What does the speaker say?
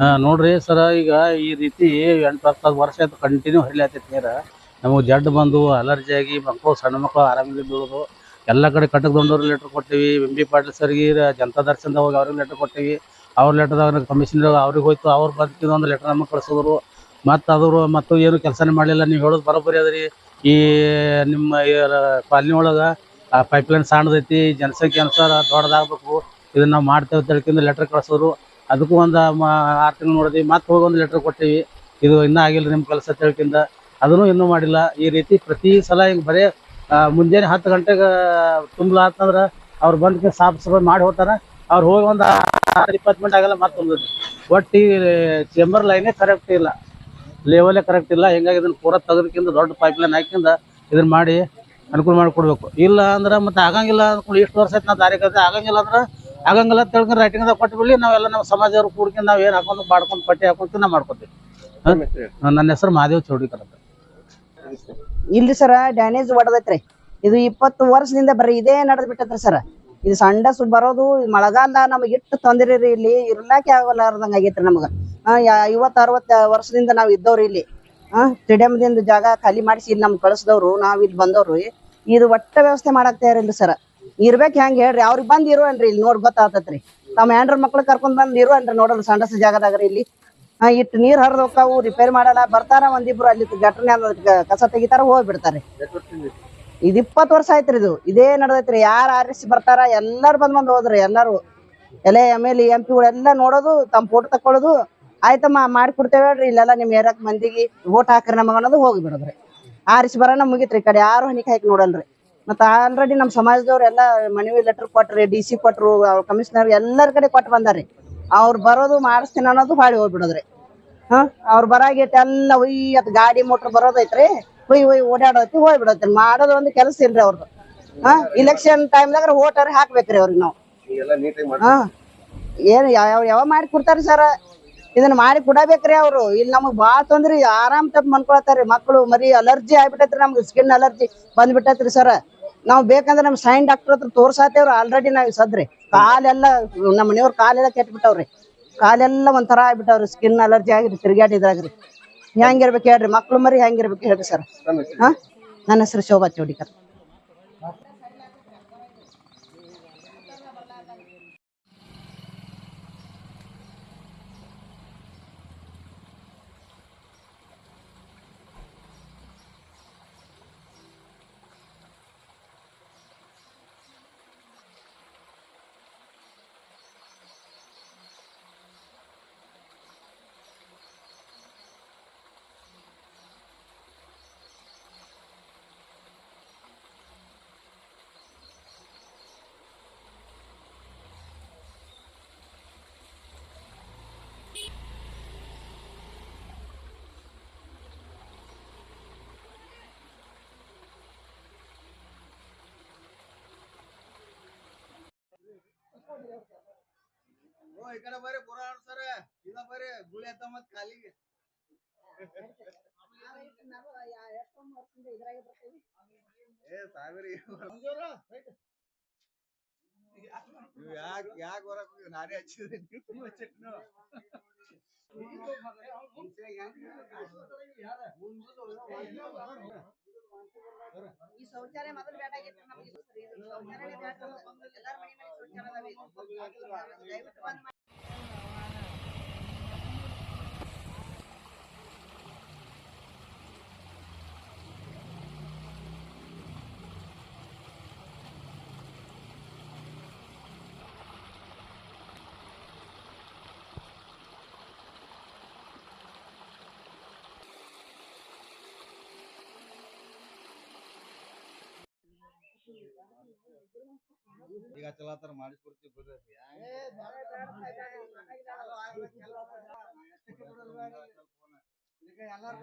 ಹಾ, ನೋಡ್ರಿ ಸರ, ಈಗ ಈ ರೀತಿ ಎಂಟು ಹತ್ತು ವರ್ಷ ಆಯ್ತು ಕಂಟಿನ್ಯೂ ಹರಿಲಾತೈತಿ ನೀರ. ನಮಗೆ ಜಡ್ ಬಂದು ಅಲರ್ಜಿ ಆಗಿ ಮಕ್ಕಳು, ಸಣ್ಣ ಮಕ್ಕಳು ಆರಾಮಿಲ್ಲ ಬೀಳೋದು. ಎಲ್ಲ ಕಡೆ ಕಟ್ಟಕ್ ದೊಡ್ಡವ್ರು ಲೆಟ್ರ್ ಕೊಟ್ಟಿವಿ ಎಂ ಬಿ ಪಾಟೀಲ್ ಸರ್ಗೆ ಜನತಾ ದರ್ಶನದ ಹೋಗಿ ಅವ್ರಿಗೆ ಲೆಟ್ರ್ ಕೊಟ್ಟಿವಿ. ಅವ್ರ ಲೆಟ್ರ್ದಾಗ ಕಮಿಷನರ್ ಅವ್ರಿಗೆ ಹೋಯ್ತು, ಅವ್ರು ಬರ್ತಿದ್ದು ಒಂದು ಲೆಟ್ರ್ ನಮಗೆ ಕಳ್ಸಿದ್ರು. ಮತ್ತು ಅದ್ರು ಮತ್ತು ಏನು ಕೆಲಸನೇ ಮಾಡಲಿಲ್ಲ, ನೀವು ಹೇಳೋದು ಬರೋಬ್ಬರಿ ಅದ್ರಿ. ಈ ನಿಮ್ಮ ಕಾಲನಿ ಒಳಗೆ ಪೈಪ್ಲೈನ್ ಸಣ್ಣದೈತಿ ಜನಸಂಖ್ಯೆ ಅನುಸಾರ ದೊಡ್ಡದಾಗಬೇಕು. ಇದನ್ನ ನಾವು ಮಾಡ್ತೇವೆ ತಿಳ್ಕೊಂಡು ಲೆಟ್ರ್ ಕಳ್ಸಿದ್ರು. ಅದಕ್ಕೂ ಒಂದು ಆರು ತಿಂಗಳು ನೋಡಿದ್ವಿ. ಮತ್ತೆ ಹೋಗಿ ಒಂದು ಲೆಟ್ರ್ ಕೊಟ್ಟಿವಿ. ಇದು ಇನ್ನೂ ಆಗಿಲ್ಲ ನಿಮ್ಮ ಕೆಲಸ ತಿಳ್ಕಿಂದ. ಅದನ್ನು ಇನ್ನೂ ಮಾಡಿಲ್ಲ. ಈ ರೀತಿ ಪ್ರತಿ ಸಲ ಹಿಂಗೆ ಬರೀ ಮುಂಜಾನೆ ಹತ್ತು ಗಂಟೆಗೆ ತುಂಬಲ ಆತಂದ್ರೆ ಅವ್ರು ಬಂದು ಸಾಫ್ ಸಫಾಯಿ ಮಾಡಿ ಹೋಗ್ತಾರೆ. ಅವ್ರು ಹೋಗಿ ಒಂದು ಇಪ್ಪತ್ತು ಮಿನಿಟ್ ಆಗಲ್ಲ ಮತ್ತೆ ತುಂಬ ಒಟ್ಟು ಚೇಂಬರ್ ಲೈನೇ ಕರೆಕ್ಟ್ ಇಲ್ಲ. ಲೆವೆಲೇ ಕರೆಕ್ಟ್ ಇಲ್ಲ. ಹಿಂಗಾಗಿ ಇದನ್ನು ಪೂರ ತೆಗೆದಕ್ಕಿಂತ ದೊಡ್ಡ ಪೈಪ್ ಲೈನ್ ಹಾಕಿಂದ ಇದನ್ನು ಮಾಡಿ ಅನುಕೂಲ ಮಾಡಿಕೊಡ್ಬೇಕು ಇಲ್ಲ ಅಂದ್ರೆ ಮತ್ತೆ ಆಗಂಗಿಲ್ಲ ಅಂದ್ಕೊಂಡು ಇಷ್ಟು ವರ್ಷ ಆಯ್ತು ನಾ ದಾರಿ ಕಲಿತೆ ಆಗಂಗಿಲ್ಲ ಅಂದ್ರೆ ಆಗಂಗಿಲ್ಲ ಅಂತ ರೈಟಿಂಗ್ ಅದ ಕೊಟ್ಟು ಬಿಡ್ಲಿ, ನಾವೆಲ್ಲ ನಮ್ಮ ಸಮಾಜದವ್ರು ಕೂಡ್ಕೊಂಡು ನಾವು ಏನು ಹಾಕೊಂಡು ಮಾಡ್ಕೊಂಡು ಪಟ್ಟಿ ಹಾಕೊಂಡು ನಾವು ಮಾಡ್ಕೊತೀವಿ. ನನ್ನ ಹೆಸರು ಮಹಾದೇವ್ ಚೌಡಿಕರ್ ಅಂತ. ಇಲ್ರಿ ಸರ ಡ್ಯಾನೇಜ್ ಹೊಡೆದೈತ್ರಿ ಇದು ಇಪ್ಪತ್ತು ವರ್ಷದಿಂದ ಬರ್ರಿ ಇದೇ ನಡೆದ್ ಬಿಟ್ಟತ್ರಿ ಸರ್. ಇದು ಸಂಡಸ್ ಬರೋದು ಮಳೆಗಾಲ ನಮಗೆ ಇಟ್ಟು ತೊಂದರೆ ರೀ ಇಲ್ಲಿ, ಇರ್ಲಾಕೆ ಆಗಲಾರ್ದಂಗ ಆಗೈತ್ರಿ ನಮಗ. ಐವತ್ ಅರವತ್ ವರ್ಷದಿಂದ ನಾವು ಇದ್ದವ್ರಿ ಇಲ್ಲಿ. ಆ ಸ್ಟೇಡಿಯಂದಿಂದ ಜಾಗ ಖಾಲಿ ಮಾಡಿಸಿ ಇಲ್ಲಿ ನಮ್ಗೆ ಕಳಿಸಿದವ್ರು, ನಾವ್ ಇಲ್ಲಿ ಬಂದವ್ರು. ಇದು ಒಟ್ಟ ವ್ಯವಸ್ಥೆ ಮಾಡಕ್ ತಯಾರಿಲ್ರಿ ಸರ. ಇರ್ಬೇಕು ಹೆಂಗ್ ಹೇಳ್ರಿ? ಅವ್ರಿಗೆ ಬಂದ್ ಇರುವನ್ರಿ ಇಲ್ಲಿ ನೋಡ್ ಗೊತ್ತಾತತ್ರಿ. ತಮ್ಮ ಹೆಂಡ್ರ ಮಕ್ಳು ಕರ್ಕೊಂಡ್ ಬಂದ್ ಇರುವನ್ರಿ ನೋಡ್ರಿ ಸಂಡಸ ಜಾಗದಾಗ್ರಿ ಇಲ್ಲಿ. ಆ, ಇಟ್ಟು ನೀರ್ ಹರಿದು ಹೋಗ್ತಾವು ರಿಪೇರಿ ಮಾಡಲ್ಲ ಬರ್ತಾರ ಒಂದಿಬ್ರು ಅಲ್ಲಿ ಗಟ್ಟನೆ ಕಸ ತೆಗಿತಾರ ಹೋಗ್ಬಿಡ್ತಾರೆ? ಇದು ಇಪ್ಪತ್ತು ವರ್ಷ ಆಯ್ತ್ರಿ ಇದು. ಇದೇ ನಡ್ದೈತ್ರಿ. ಯಾರು ಆರಿಸಿ ಬರ್ತಾರ? ಎಲ್ಲಾರು ಬಂದ್ ಬಂದ್ ಹೋದ್ರಿ ಎಲ್ಲಾರು. ಎಲ್ಲ ಎಂ ಎಲ್ ಎಂ ಪಿಗಳೆಲ್ಲ ನೋಡೋದು ತಮ್ಮ ಫೋಟೋ ತಕ್ಕೊಳ್ಳೋದು. ಆಯ್ತಮ್ಮ ಮಾಡ್ಕೊಡ್ತೇವೆ ಹೇಳ್ರಿ. ಇಲ್ಲೆಲ್ಲ ನಿಮ್ ಏರಕ್ ಮಂದಿಗೆ ವೋಟ್ ಹಾಕ್ರಿ ನಮಗ ಅನ್ನೋದು ಹೋಗಿ ಬಿಡೋದ್ರಿ ಆರಿಸಿ ಬರೋಣ ಮುಗಿತ್ರಿ ಕಡೆ. ಯಾರು ಹನಿಕೆ ಹಾಕಿ ನೋಡಲ್ರಿ. ಮತ್ತ ಆಲ್ರೆಡಿ ನಮ್ಮ ಸಮಾಜದವ್ರು ಎಲ್ಲ ಮನವಿ ಲೆಟರ್ ಕೊಟ್ರಿ ಡಿ ಸಿ ಕೊಟ್ರು ಕಮಿಷನರ್ ಎಲ್ಲರ ಕಡೆ ಕೊಟ್ಟು ಬಂದಾರಿ ಅವ್ರು ಬರೋದು ಮಾಡಿಸ್ತೀನಿ ಅನ್ನೋದು ಬಾಡಿ ಹೋಗ್ಬಿಡೋದ್ರಿ. ಹಾ ಅವ್ರು ಬರಾಗೈತೆ ಎಲ್ಲ ಒಯ್ ಗಾಡಿ ಮೋಟ್ರ್ ಬರೋದೈತ್ರಿ ಒಯ್ ಒಯ್ ಓಡಾಡೋತಿ ಹೋಗ್ಬಿಡತ್ರಿ ಮಾಡೋದು ಒಂದು ಕೆಲಸ ಇಲ್ರಿ ಅವ್ರದ್ದು ಹಾ ಇಲೆಕ್ಷನ್ ಟೈಮ್ದಾಗ ಓಟರ್ ಹಾಕ್ಬೇಕ್ರಿ ಅವ್ರಿಗೆ ನಾವು. ಹಾ ಏನ್ ಯಾವ ಯಾವ ಮಾಡಿ ಕೊಡ್ತಾರ ಸರ ಇದನ್ನ ಮಾಡಿ ಕೊಡಬೇಕ್ರಿ ಅವ್ರು. ಇಲ್ಲಿ ನಮಗ್ ಬಾಳ ತೊಂದ್ರಿ ಆರಾಮ್ ತಪ್ಪ ಮನ್ಕೊಳತಾರ್ರಿ ಮಕ್ಕಳು ಮರಿ ಅಲರ್ಜಿ ಆಗ್ಬಿಟ್ಟೈತ್ರಿ ನಮ್ಗೆ ಸ್ಕಿನ್ ಅಲರ್ಜಿ ಬಂದ್ಬಿಟ್ಟೈತ್ರಿ ಸರ ನಾವ್ ಬೇಕಂದ್ರೆ ನಮ್ ಸೈನ್ ಡಾಕ್ಟರ್ ಹತ್ರ ತೋರ್ಸಾತೇವ್ರಿ ಆಲ್ರೆಡಿ ನಾವ್ ಸದ್ರಿ. ಕಾಲೆಲ್ಲ ನಮ್ಮ ಮನೆಯವ್ರ ಕಾಲೆಲ್ಲ ಕೆಟ್ಬಿಟ್ಟವ್ರಿ. ಕಾಲೆಲ್ಲ ಒಂಥರ ಆಗ್ಬಿಟ್ಟವ್ರಿ ಸ್ಕಿನ್ ಅಲರ್ಜಿ ಆಗಿರಿ ತಿರ್ಗಾಟಿದ್ರಾಗ್ರಿ ಹೆಂಗಿರ್ಬೇಕು ಹೇಳ್ರಿ ಮಕ್ಳು ಮರಿ ಹೆಂಗಿರ್ಬೇಕು ಹೇಳ್ರಿ ಸರ್ ಹಾ? ನನ್ನ ಹೆಸರು ಶೋಭಾ ಚೌಡಿಕರ್. ಓ ಈ ಕಡೆ ಬರ್ರಿ ಪುರಾಣ ಸರ ಇದ ಬರ್ರಿ ಗುಳಿ ಎತ್ತ ಮತ್ ಕಾಲಿಗೆ ಏ ಸಾವಿರಿ ನೀವು ಯಾಕ್ ಯಾಕ್ ಬರಕ್ ಹೋಗಿ ನಾನೇ ಹಚ್ಚಿದೆ ನೀವು ಹಚ್ಚಿಟ್ನು ಈ ಶೌಚಾಲಯ ಮೊದಲು ಬೇಡ ಆಗೈತ್ರಿ ನಮ್ಗೆ ಇದು ಸರಿ. ಇದು ಶೌಚಾಲಯನೇ ಬೇಡ ನಮ್ಗೆ. ಎಲ್ಲಾರ್ ಈಗ. ಈಗ ಚಲಾತರ ಮಾಡಿಸ್ಕೊಡ್ತೀವಿ ಈಗ ಎಲ್ಲಾರು